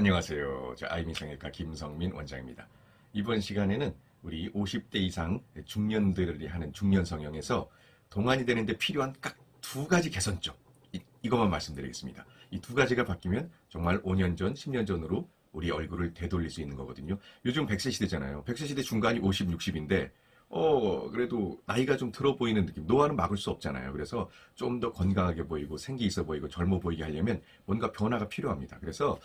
안녕하세요. 저 아이미성형외과 김성민 원장입니다. 이번 시간에는 우리 50대 이상 중년들이 하는 중년 성형에서 동안이 되는데 필요한 딱 두 가지 개선점 이, 것만 말씀드리겠습니다. 이 두 가지가 바뀌면 정말 5년 전, 10년 전으로 우리 얼굴을 되돌릴 수 있는 거거든요. 요즘 100세 시대잖아요. 100세 시대 중간이 50, 60인데 어, 그래도 나이가 좀 들어 보이는 느낌. 노화는 막을 수 없잖아요. 그래서 좀 더 건강하게 보이고 생기 있어 보이고 젊어 보이게 하려면 뭔가 변화가 필요합니다. 그래서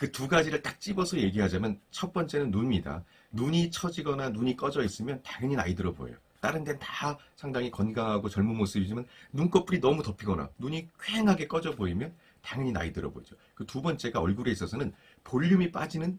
그 두 가지를 딱 집어서 얘기하자면 첫 번째는 눈입니다. 눈이 처지거나 눈이 꺼져 있으면 당연히 나이 들어 보여요. 다른 데는 다 상당히 건강하고 젊은 모습이지만 눈꺼풀이 너무 덮이거나 눈이 퀭하게 꺼져 보이면 당연히 나이 들어 보이죠. 그 두 번째가 얼굴에 있어서는 볼륨이 빠지는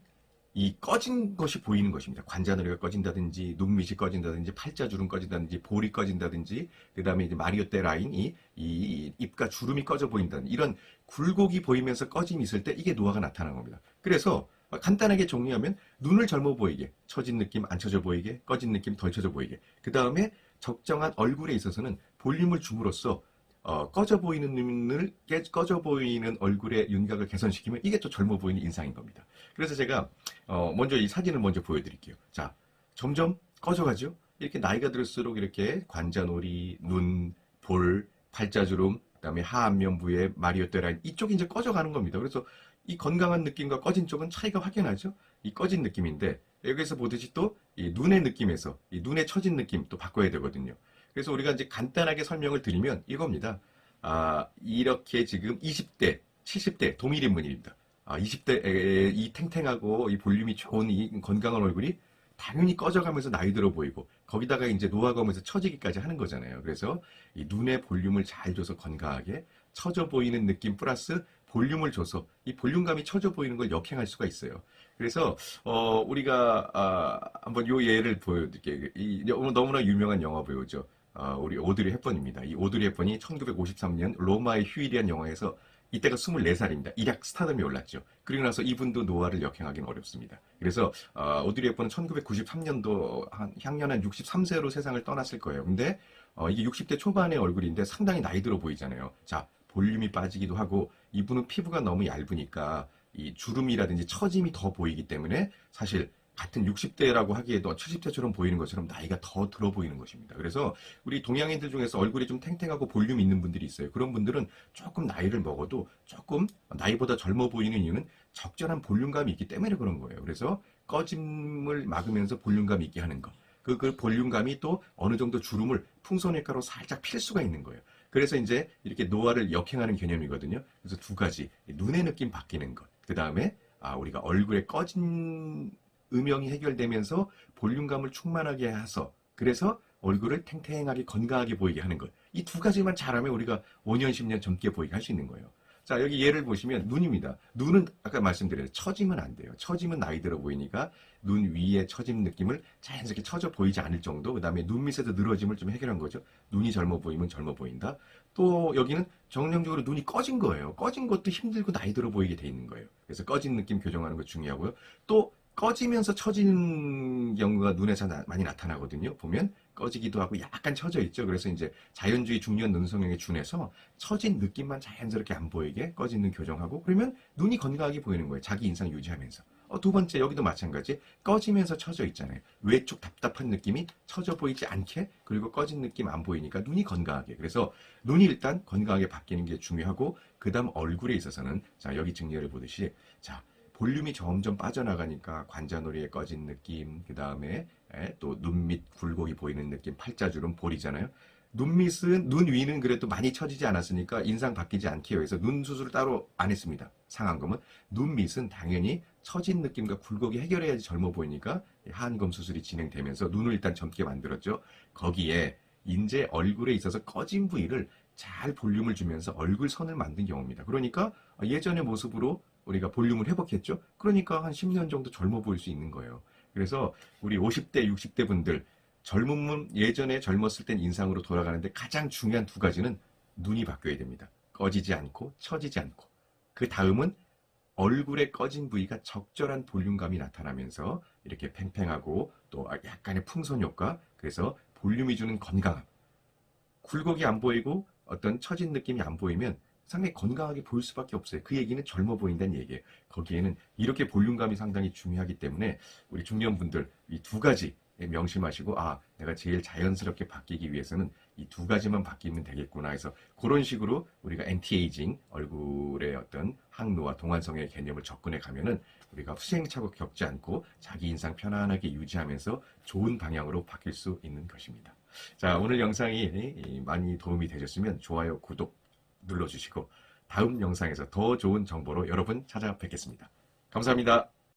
이 꺼진 것이 보이는 것입니다. 관자놀이가 꺼진다든지 눈밑이 꺼진다든지 팔자주름 꺼진다든지 볼이 꺼진다든지 그다음에 이제 마리오떼 라인이 이 입과 주름이 꺼져 보인다는 이런 굴곡이 보이면서 꺼짐이 있을 때 이게 노화가 나타나는 겁니다. 그래서 간단하게 정리하면 눈을 젊어 보이게 처진 느낌 안 처져 보이게 꺼진 느낌 덜 처져 보이게 그 다음에 적정한 얼굴에 있어서는 볼륨을 줌으로써 어, 꺼져 보이는 눈을 깨, 꺼져 보이는 얼굴의 윤곽을 개선시키면 이게 또 젊어 보이는 인상인 겁니다. 그래서 제가 어, 먼저 이 사진을 먼저 보여드릴게요. 자, 점점 꺼져가죠. 이렇게 나이가 들수록 이렇게 관자놀이, 눈, 볼, 팔자주름, 그다음에 하안면 부에 마리오떼 라인 이쪽이 이제 꺼져가는 겁니다. 그래서 이 건강한 느낌과 꺼진 쪽은 차이가 확연하죠. 이 꺼진 느낌인데 여기서 보듯이 또이 눈의 느낌에서 이 눈에 처진 느낌 또 바꿔야 되거든요. 그래서 우리가 이제 간단하게 설명을 드리면 이겁니다. 아, 이렇게 지금 20대, 70대 동일 인물입니다. 아, 20대 이 탱탱하고 이 볼륨이 좋은 이 건강한 얼굴이 당연히 꺼져가면서 나이 들어 보이고 거기다가 이제 노화가 오면서 처지기까지 하는 거잖아요. 그래서 이 눈의 볼륨을 잘 줘서 건강하게 처져 보이는 느낌 플러스 볼륨을 줘서 이 볼륨감이 처져 보이는 걸 역행할 수가 있어요. 그래서 어 우리가 아 한번 요 예를 보여드릴게요. 이 너무나 유명한 영화 배우죠. 어, 우리 오드리 헵번입니다. 이 오드리 헵번이 1953년 로마의 휴일이란 영화에서 이때가 24살입니다. 일약 스타덤이 올랐죠. 그리고 나서 이분도 노화를 역행하기는 어렵습니다. 그래서 어, 오드리 헵번은 1993년도 한 향년 한 63세로 세상을 떠났을 거예요. 근데 어, 이게 60대 초반의 얼굴인데 상당히 나이 들어 보이잖아요. 자, 볼륨이 빠지기도 하고 이분은 피부가 너무 얇으니까 이 주름이라든지 처짐이 더 보이기 때문에 사실 같은 60대라고 하기에도 70대처럼 보이는 것처럼 나이가 더 들어 보이는 것입니다. 그래서 우리 동양인들 중에서 얼굴이 좀 탱탱하고 볼륨 있는 분들이 있어요. 그런 분들은 조금 나이를 먹어도 조금 나이보다 젊어 보이는 이유는 적절한 볼륨감이 있기 때문에 그런 거예요. 그래서 꺼짐을 막으면서 볼륨감 있게 하는 것. 그, 그 볼륨감이 또 어느 정도 주름을 풍선외과로 살짝 필 수가 있는 거예요. 그래서 이제 이렇게 노화를 역행하는 개념이거든요. 그래서 두 가지. 눈의 느낌 바뀌는 것. 그 다음에 아, 우리가 얼굴에 꺼진 음영이 해결되면서 볼륨감을 충만하게 해서 그래서 얼굴을 탱탱하게 건강하게 보이게 하는 것. 이 두 가지만 잘하면 우리가 5년, 10년 젊게 보이게 할 수 있는 거예요. 자, 여기 예를 보시면 눈입니다. 눈은 아까 말씀드린 처지면 안 돼요. 처지면 나이 들어 보이니까 눈 위에 처짐 느낌을 자연스럽게 처져 보이지 않을 정도. 그 다음에 눈 밑에서 늘어짐을 좀 해결한 거죠. 눈이 젊어 보이면 젊어 보인다. 또 여기는 정량적으로 눈이 꺼진 거예요. 꺼진 것도 힘들고 나이 들어 보이게 돼 있는 거예요. 그래서 꺼진 느낌 교정하는 거 중요하고요. 또 꺼지면서 처지는 경우가 눈에서 나, 많이 나타나거든요. 보면 꺼지기도 하고 약간 처져 있죠. 그래서 이제 자연주의 중년 눈성형에 준해서 처진 느낌만 자연스럽게 안 보이게 눈 교정하고 그러면 눈이 건강하게 보이는 거예요. 자기 인상 유지하면서. 어, 두 번째 여기도 마찬가지 꺼지면서 처져 있잖아요. 외축 답답한 느낌이 처져 보이지 않게 그리고 꺼진 느낌 안 보이니까 눈이 건강하게 그래서 눈이 일단 건강하게 바뀌는 게 중요하고 그 다음 얼굴에 있어서는 자 여기 증례를 보듯이 자 볼륨이 점점 빠져나가니까 관자놀이에 꺼진 느낌, 그 다음에 또 눈 밑 굴곡이 보이는 느낌, 팔자주름 볼이잖아요. 눈 밑은 눈 위는 그래도 많이 처지지 않았으니까 인상 바뀌지 않게 해서 눈 수술을 따로 안 했습니다. 상안검은 눈 밑은 당연히 처진 느낌과 굴곡이 해결해야지 젊어 보이니까 하안검 수술이 진행되면서 눈을 일단 젊게 만들었죠. 거기에 인제 얼굴에 있어서 꺼진 부위를 잘 볼륨을 주면서 얼굴 선을 만든 경우입니다. 그러니까 예전의 모습으로 우리가 볼륨을 회복했죠. 그러니까 한 10년 정도 젊어 보일 수 있는 거예요. 그래서 우리 50대, 60대 분들 젊음은 예전에 젊었을 땐 인상으로 돌아가는데 가장 중요한 두 가지는 눈이 바뀌어야 됩니다. 꺼지지 않고 처지지 않고. 그 다음은 얼굴에 꺼진 부위가 적절한 볼륨감이 나타나면서 이렇게 팽팽하고 또 약간의 풍선 효과 그래서 볼륨이 주는 건강함 굴곡이 안 보이고 어떤 처진 느낌이 안 보이면 상당히 건강하게 보일 수밖에 없어요. 그 얘기는 젊어 보인다는 얘기예요. 거기에는 이렇게 볼륨감이 상당히 중요하기 때문에 우리 중년분들 이 두 가지 명심하시고 아 내가 제일 자연스럽게 바뀌기 위해서는 이 두 가지만 바뀌면 되겠구나 해서 그런 식으로 우리가 엔티에이징 얼굴의 어떤 항노화 동안성의 개념을 접근해 가면은 우리가 후행착오 겪지 않고 자기 인상 편안하게 유지하면서 좋은 방향으로 바뀔 수 있는 것입니다. 자 오늘 영상이 많이 도움이 되셨으면 좋아요 구독 눌러주시고 다음 영상에서 더 좋은 정보로 여러분 찾아뵙겠습니다. 감사합니다.